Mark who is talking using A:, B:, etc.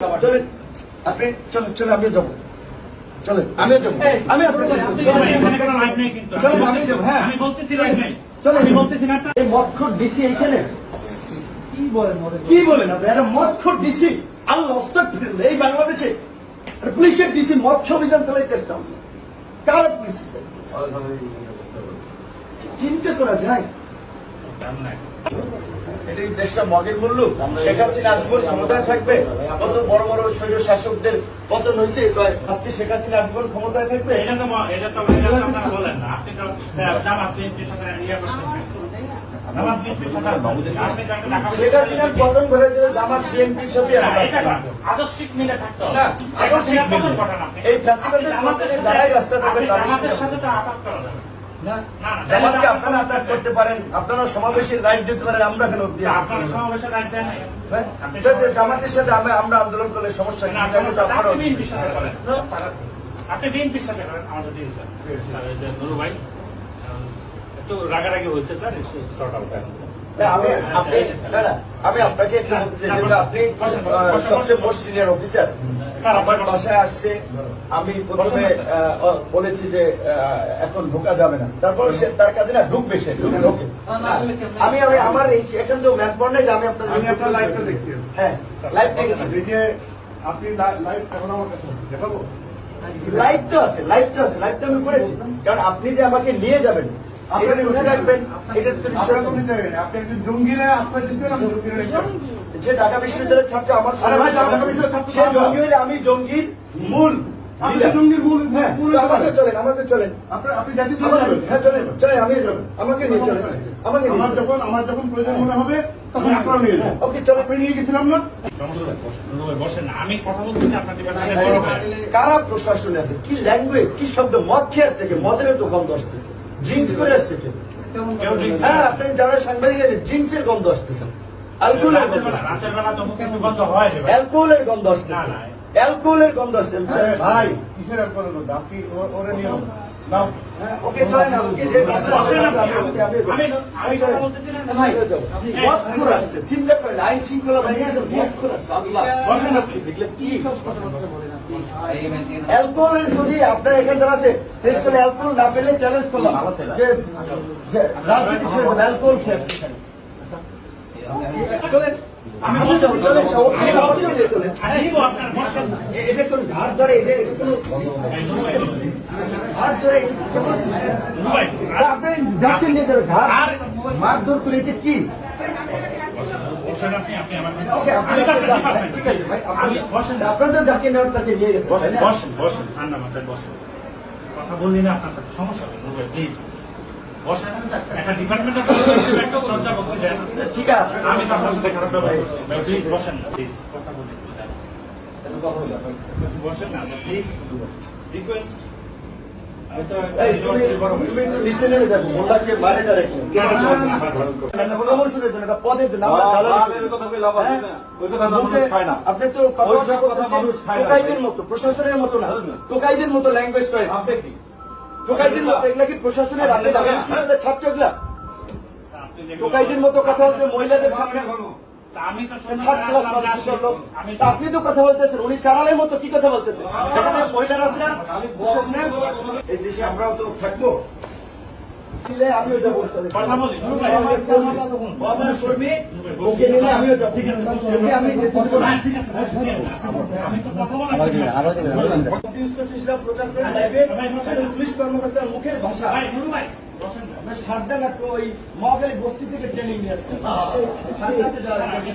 A: চলেন আপনি চলেন আমিও যাব। চলেন আমিও যাব। আমি হ্যাঁ। এই ডিসি এখানে কি বলেন কি বলেন আপনি? একটা মদখোর ডিসি। আল্লাহ এই বাংলাদেশে পুলিশের ডিসি মৎস্য অভিযান চালাইতেছে কার পুলিশ চিন্তা করা যায়। এটা দেশটা মগের মূল্য। শেখ হাসিনা আজীবন ক্ষমতায় থাকবে কত বড় বড় শৈল শাসকদের পতন হয়েছে আজকে শেখ হাসিনা আজীবন ক্ষমতায় থাকবে?
B: এটা তো এটা তো আপনারা বলেন আপনি তো আহ, জামাত বিএনপির সাথে ইয়ে তো। আদর্শিক মিলে থাকতে।
A: এই ফ্যাসিবাদের যারাই রাস্তা থেকে তাদের সাথে-
B: তো আঘাত করা যাবে।
A: জামাতকে আপনারা আঘাত করতে পারেন। আপনারা সমাবেশের রাইট দিতে পারেন আমরা কেন। হ্যাঁ? জামাতের সাথে আমরা আন্দোলন করলে সমস্যা
B: আপনি দিন পিছনে করেন। সাথে করেন আমাদের দিন স্যার ভাই একটু রাগারাগি হয়েছে স্যার শর্ট আউট
A: আমি আপনাকে আপনি সবচেয়ে মোস্ট সিনিয়র অফিসার আমার বাসায় আসছে আমি প্রথমে বলেছি যে এখন ঢোকা যাবে না। তারপর সে তার কাছে না ঢুকবে সে ঢুকে আমি আমি আমার এই এখান তো ম্যান পড় নেই যে আমি আপনাদের
C: আমি আপনার লাইভটা দেখছি।
A: হ্যাঁ লাইভ দেখেছি।
C: এই আপনি লাইভ এখন আমার কাছে দেখাবো?
A: লাইভ তো আছে লাইভ তো আছে লাইভ তো আমি করেছি। কারণ আপনি যে আমাকে নিয়ে যাবেন যে ঢাকা বিশ্ববিদ্যালয়ের ছাত্র আমার আমি জঙ্গির মূল।
C: আপনি
A: leader।
C: জঙ্গির মূল
A: হ্যাঁ
C: মূল
A: তো আমাকে চলেন আমাকে চলেন।
C: আপনি আপনি জাতি চলে
A: আমাকে-
C: যাবেন
A: হ্যাঁ চলেন চলেন আমি আমাকে নিয়ে চলেন। আমাকে
C: আমার যখন আমার যখন প্রয়োজন মনে হবে তখন আপনারা নিয়ে যাবেন
A: ওকে চলেন।
C: আপনি নিয়ে গেছিলাম না?
B: বসেন আমি কথা বলতেছি আপনার ডিপার্টমেন্টে বড় ভাই।
A: কারা প্রশাসনে আছে? কি ল্যাঙ্গুয়েজ কি শব্দ? মদ খেয়ে আসছে কে? মদের তো গন্ধ আসতেছে। ড্রিঙ্কস করে আসছে হ্যাঁ আপনি যারা সাংবাদিক আছে ড্রিঙ্কসের গন্ধ আসতেছে। অ্যালকোহলের গন্ধ
B: হয়।
A: অ্যালকোহলের গন্ধ আসতেছে
B: না, না।
A: অ্যালকোহলের গন্ধ আসছে।
C: আরে ভাই কিসের অ্যালকোহল কথা আপনি ও- ওরে নিয়ে নাও।
A: ওকে চলেন ওকে যে আমি আমি আমি
B: আমি আমি কথা বলতেছি না
A: ভাই। মদখোর আসছে চিন্তা করেন আইন শৃঙ্খলা বাহিনী মদখোর আসছে আল্লাহ।
B: বসেন আপনি।
A: দেখলে কি অ্যালকোহলের যদি আপনার এখানে যারা আছে টেস্ট করলে অ্যালকোহল না পেলে চ্যালেঞ্জ করলাম। যে যে রাজনীতি অ্যালকোহল খেয়ে চলেন। যাচ্ছেন মারধর করে এটা কি?
B: বসেন আপনি আপনি আমার
A: ওকে আপনি
B: আমি তো আপনার
A: যান,
B: ডিপার্টমেন্ট।
A: ঠিক আছে ভাই
B: আমি বসেন। না
A: আপনার তো যাকে নেওয়ার তাকে নিয়ে গেছে
B: বসেন বসেন ঠান্ডা মাথায় বসেন। কথা বললি না আপনার সমস্যা প্লিজ। বসেন একটা করতে তো
A: হ্যাঁ? মতো প্রশাসনের মতো না টোকাইদের মতো ল্যাঙ্গুয়েজ টোকাইদের প্রশাসনের ছাত্র টোকাইদের মতো কথা বলতে মহিলাদের সামনে আপনি তো কথা বলতেছেন উনি চালালের মতো কি কথা বলতেছেন? মহিলারা আছে। এই দেশে আমরাও তো থাকব। আমিও যাব আমিও যাব। আমি প্রচার করে লাইভে, পুলিশ কর্মকর্তার মুখের ভাষা।
B: নুরু না
A: তো ওই মহাকালী বস্তি থেকে ট্রেনিং নিয়ে আসছে। আগে